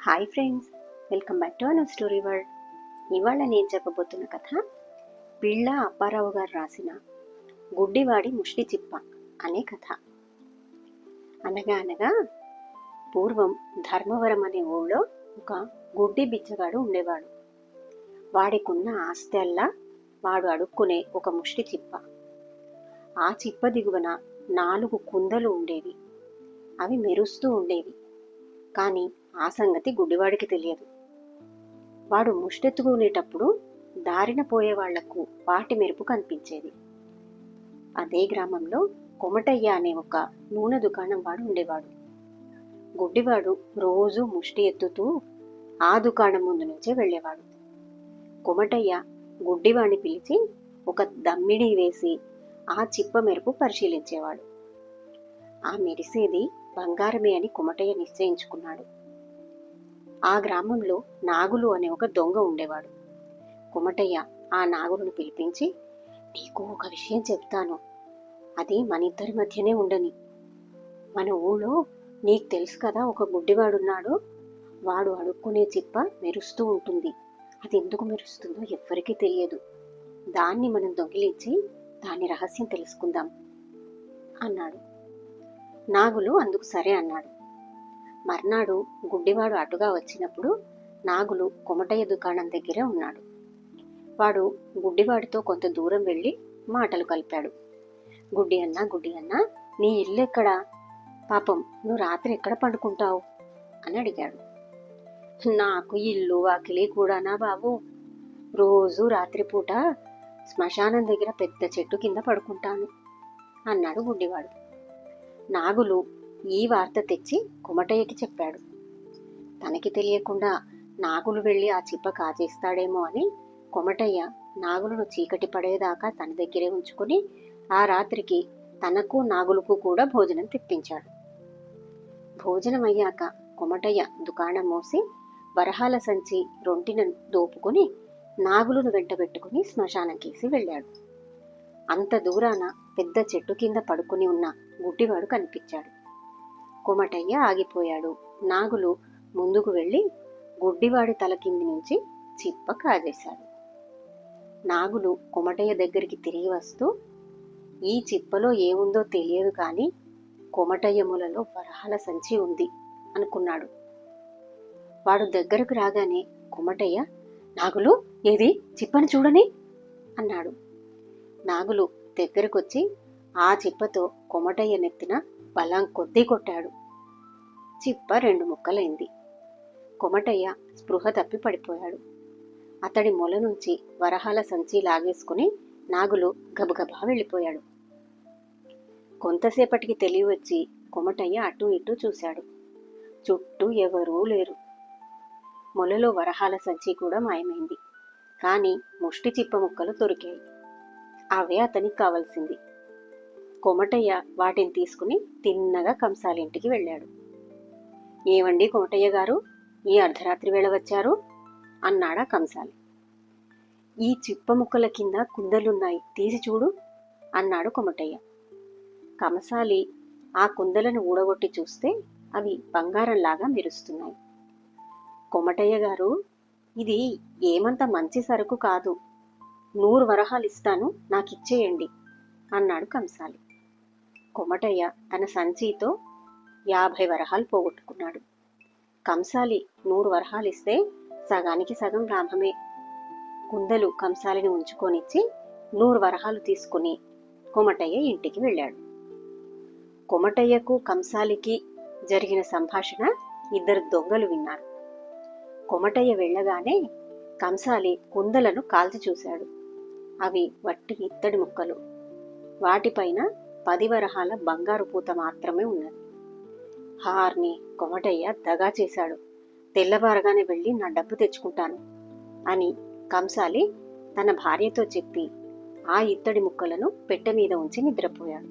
Hi friends welcome back to our story world. ఇవాళ నేను చెప్పబోతున్న కథ పిళ్ళ అప్పారావు గారు రాసిన గుడ్డివాడి ముష్టి చిప్ప అనే కథ. అనగా అనగా పూర్వం ధర్మవరం అనే ఊళ్ళో ఒక గుడ్డి బిచ్చగాడు ఉండేవాడు. వాడికున్న ఆస్తల్లా వాడు అడుక్కునే ఒక ముష్టి చిప్ప. ఆ చిప్ప దిగువన నాలుగు కుందలు ఉండేవి. అవి మెరుస్తూ ఉండేవి. కానీ ఆ సంగతి గుడ్డివాడికి తెలియదు. వాడు ముష్టెత్తుకునేటప్పుడు దారిన పోయేవాళ్ళకు వాటి మెరుపు కనిపించేది. అదే గ్రామంలో కొమటయ్య అనే ఒక నూనె దుకాణం వాడు ఉండేవాడు. గుడ్డివాడు రోజు ముష్టి ఎత్తుతూ ఆ దుకాణం ముందు నుంచే వెళ్ళేవాడు. కొమటయ్య గుడ్డివాడిని పిలిచి ఒక దమ్మిడి వేసి ఆ చిప్ప మెరుపు పరిశీలించేవాడు. ఆ మెరిసేది బంగారమే అని కుమటయ్య నిశ్చయించుకున్నాడు. ఆ గ్రామంలో నాగులు అనే ఒక దొంగ ఉండేవాడు. కుమటయ్య ఆ నాగులను పిలిపించి నీకు ఒక విషయం చెప్తాను. అది మన ఇద్దరి మధ్యనే ఉండని. మన ఊళ్ళో నీకు తెలుసు కదా ఒక గుడ్డివాడున్నాడు. వాడు అడుక్కునే చిప్ప మెరుస్తూ ఉంటుంది. అది ఎందుకు మెరుస్తుందో ఎవ్వరికీ తెలియదు. దాన్ని మనం దొంగిలించి దాని రహస్యం తెలుసుకుందాం అన్నాడు. నాగులు అందుకు సరే అన్నాడు. మర్నాడు గుడ్డివాడు అటుగా వచ్చినప్పుడు నాగులు కొమటయ్య దుకాణం దగ్గరే ఉన్నాడు. వాడు గుడ్డివాడితో కొంత దూరం వెళ్ళి మాటలు కలిపాడు. గుడ్డి అన్నా గుడ్డి అన్నా నీ ఇల్లు ఎక్కడా? పాపం నువ్వు రాత్రి ఎక్కడ పండుకుంటావు? అని అడిగాడు. నాకు ఇల్లు వాకిలి కూడానా బాబు? రోజు రాత్రిపూట శ్మశానం దగ్గర పెద్ద చెట్టు కింద పడుకుంటాను అన్నాడు గుడ్డివాడు. నాగులు ఈ వార్త తెచ్చి కుమటయ్యకి చెప్పాడు. తనకి తెలియకుండా నాగులు వెళ్ళి ఆ చిప్ప కాజేస్తాడేమో అని కొమటయ్య నాగులను చీకటి పడేదాకా తన దగ్గరే ఉంచుకుని ఆ రాత్రికి తనకు నాగులకు కూడా భోజనం తెప్పించాడు. భోజనం అయ్యాక కొమటయ్య దుకాణం మోసి వరహాల సంచి రొంటిన దోపుకుని నాగులను వెంటబెట్టుకుని శ్మశానంకేసి వెళ్ళాడు. అంత దూరాన పెద్ద చెట్టు కింద పడుకుని ఉన్న గుడ్డివాడు కనిపించాడు. కొమటయ్య ఆగిపోయాడు. నాగులు ముందుకు వెళ్ళి గుడ్డివాడి తల కింది నుంచి చిప్ప కాజేశాడు. నాగులు కొమటయ్య దగ్గరికి తిరిగి వస్తూ ఈ చిప్పలో ఏముందో తెలియదు కానీ కొమటయ్య ములలో వరహాల సంచి ఉంది అనుకున్నాడు. వాడు దగ్గరకు రాగానే కొమటయ్య నాగులు ఏది? చిప్పని చూడని? అన్నాడు. నాగులు దగ్గరకొచ్చి ఆ చిప్పతో కొమటయ్య నెత్తిన బలం కొద్దీ కొట్టాడు. చిప్ప రెండు ముక్కలైంది. కొమటయ్య స్పృహ తప్పి పడిపోయాడు. అతడి మొల నుంచి వరహాల సంచి లాగేసుకుని నాగులు గబగబా వెళ్ళిపోయాడు. కొంతసేపటికి తెలియవచ్చి కొమటయ్య అటూ ఇటూ చూశాడు. చుట్టూ ఎవరూ లేరు. మొలలో వరహాల సంచి కూడా మాయమైంది. కానీ ముష్టి చిప్ప ముక్కలు దొరికాయి. అవే అతనికి కావలసింది. కొమటయ్య వాటిని తీసుకుని తిన్నగా కంసాలింటికి వెళ్ళాడు. ఏవండి కోటయ్య గారు? ఈ అర్ధరాత్రి వేళ వచ్చారు? అన్నాడా కంసాలి. ఈ చిప్ప ముక్కల కింద కుందలున్నాయి. తీసి చూడు అన్నాడు కొమటయ్య. కమసాలి ఆ కుందలను ఊడగొట్టి చూస్తే అవి బంగారంలాగా మెరుస్తున్నాయి. కొమటయ్య గారు ఇది ఏమంత మంచి సరుకు కాదు. నూరు వరహాలు ఇస్తాను నాకిచ్చేయండి అన్నాడు కంసాలి. కొమటయ్య తన సంచితో యాభై వరహాలు పోగొట్టుకున్నాడు. కంసాలి నూరు వరహాలు ఇస్తే సగానికి సగం లాభమే. కుందలు కంసాలిని ఉంచుకొనిచ్చి నూరు వరహాలు తీసుకుని కొమటయ్య ఇంటికి వెళ్ళాడు. కొమటయ్యకు కంసాలికి జరిగిన సంభాషణ ఇద్దరు దొంగలు విన్నారు. కొమటయ్య వెళ్ళగానే కంసాలి కుందలను కాల్చి చూశాడు. అవి వట్టి ఇత్తడి ముక్కలు. వాటిపైన పది వరహాల బంగారు పూత మాత్రమే ఉన్నది. హార్ని కొమటయ్య దగా చేశాడు. తెల్లవారగానే వెళ్ళి నా డబ్బు తెచ్చుకుంటాను అని కంసాలి తన భార్యతో చెప్పి ఆ ఇత్తడి ముక్కలను పెట్టె మీద ఉంచి నిద్రపోయాడు.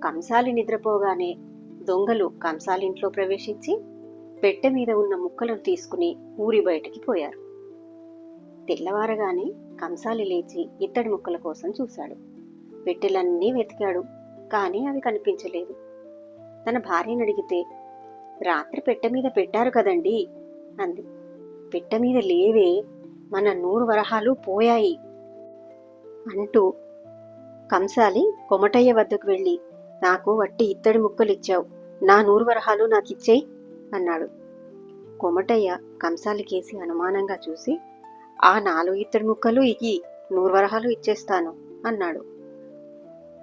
కంసాలి నిద్రపోగానే దొంగలు కంసాలింట్లో ప్రవేశించి పెట్టె మీద ఉన్న ముక్కలను తీసుకుని ఊరి బయటికి పోయారు. తెల్లవారగానే కంసాలి లేచి ఇత్తడి ముక్కల కోసం చూశాడు. పెట్టెలన్నీ వెతికాడు కానీ అవి కనిపించలేదు. తన భార్యను అడిగితే రాత్రి పెట్ట మీద పెట్టారు కదండి అంది. పెట్ట మీద లేవే మన నూరు వరహాలు పోయాయి అంటూ కంసాలి కొమటయ్య వద్దకు వెళ్ళి నాకు వట్టి ఇత్తడి ముక్కలిచ్చావు నా నూరు వరహాలు నాకిచ్చేయి అన్నాడు. కొమటయ్య కంసాలికేసి అనుమానంగా చూసి ఆ నాలుగు ఇత్తడి ముక్కలు ఇగి నూరు వరహాలు ఇచ్చేస్తాను అన్నాడు.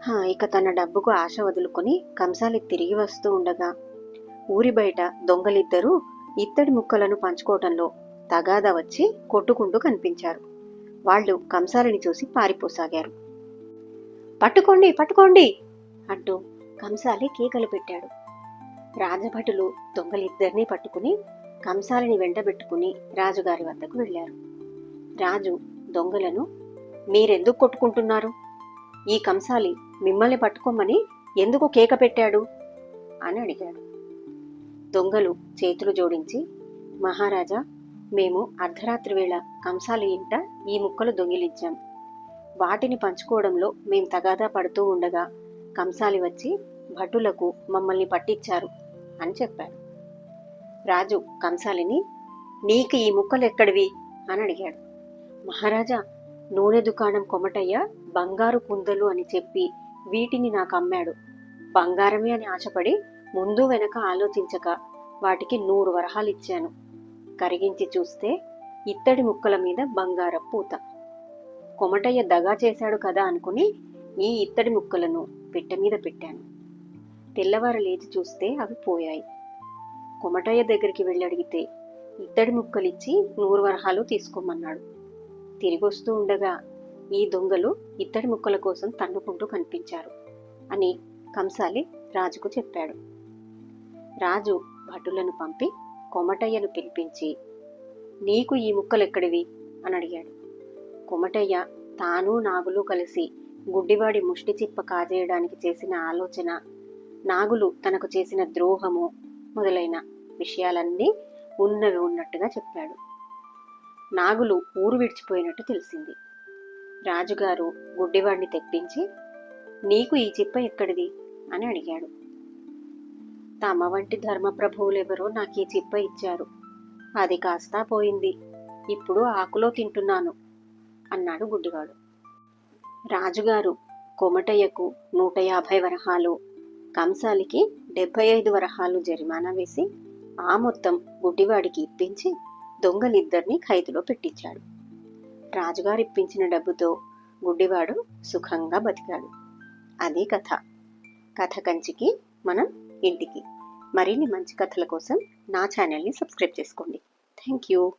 ఇక తన డబ్బుకు ఆశ వదులుకొని కంసాలి తిరిగి వస్తూ ఉండగా ఊరి బయట దొంగలిద్దరూ ఇత్తడి ముక్కలను పంచుకోవటంలో తగాదా వచ్చి కొట్టుకుంటూ కనిపించారు. వాళ్ళు కంసాలిని చూసి పారిపోసాగారు. పట్టుకోండి పట్టుకోండి! అంటూ కంసాలి కేకలు పెట్టాడు. రాజభటులు దొంగలిద్దరినీ పట్టుకుని కంసాలిని వెంటబెట్టుకుని రాజుగారి వద్దకు వెళ్ళారు. రాజు దొంగలను మీరెందుకు కొట్టుకుంటున్నారు? ఈ కంసాలి మిమ్మల్ని పట్టుకోమని ఎందుకు కేక పెట్టాడు? అని అడిగాడు. దొంగలు చేతులు జోడించి మహారాజా మేము అర్ధరాత్రి వేళ కంసాలు ఇంట ఈ ముక్కలు దొంగిలించాం. వాటిని పంచుకోవడంలో మేం తగాదా పడుతూ ఉండగా కంసాలి వచ్చి భటులకు మమ్మల్ని పట్టించారు అని చెప్పాడు. రాజు కంసాలిని నీకు ఈ ముక్కలు ఎక్కడివి? అని అడిగాడు. మహారాజా నూనె దుకాణం కొమటయ్య బంగారు కుందలు అని చెప్పి వీటిని నాకు అమ్మాడు. బంగారమే అని ఆశపడి ముందు వెనక ఆలోచించక వాటికి నూరు వరహాలు ఇచ్చాను. కరిగించి చూస్తే ఇత్తడి ముక్కల మీద బంగార పూత. కొమటయ్య దగా చేశాడు కదా అనుకుని ఈ ఇత్తడి ముక్కలను పిట్ట మీద పెట్టాను. తెల్లవారు లేచి చూస్తే అవి పోయాయి. కొమటయ్య దగ్గరికి వెళ్ళి అడిగితే ఇత్తడి ముక్కలిచ్చి నూరు వరహాలు తీసుకోమన్నాడు. తిరిగి వస్తూ ఉండగా ఈ దొంగలు ఇత్తడి ముక్కల కోసం తన్నుకుంటూ కనిపించారు. అని కంసాలి రాజుకు చెప్పాడు. రాజు భటులను పంపి కొమటయ్యను పిలిపించి నీకు ఈ ముక్కలు ఎక్కడివి? అని అడిగాడు. కొమటయ్య తాను నాగులు కలిసి గుడ్డివాడి ముష్టి చిప్ప కాజేయడానికి చేసిన ఆలోచన నాగులు తనకు చేసిన ద్రోహము మొదలైన విషయాలన్నీ ఉన్నవి ఉన్నట్టుగా చెప్పాడు. నాగులు ఊరు విడిచిపోయినట్టు తెలిసింది. రాజుగారు గుడ్డివాడిని తెప్పించి నీకు ఈ చిప్ప ఎక్కడిది? అని అడిగాడు. తమ వంటి ధర్మప్రభువులెవరో నాకు ఈ చిప్ప ఇచ్చారు. అది కాస్తా పోయింది. ఇప్పుడు ఆకులో తింటున్నాను అన్నాడు గుడ్డివాడు. రాజుగారు కొమటయ్యకు నూట యాభై వరహాలు కంసాలికి డెబ్బై ఐదు వరహాలు జరిమానా వేసి ఆ మొత్తం గుడ్డివాడికి ఇప్పించి దొంగలిద్దరినీ ఖైదులో పెట్టించాడు. రాజుగారు ఇప్పించిన డబ్బుతో గుడ్డివాడు సుఖంగా బతికాడు. అది కథ. కథ కంచికి మనం ఇంటికి. మరిన్ని మంచి కథల కోసం నా ఛానల్ని సబ్స్క్రైబ్ చేసుకోండి. Thank you.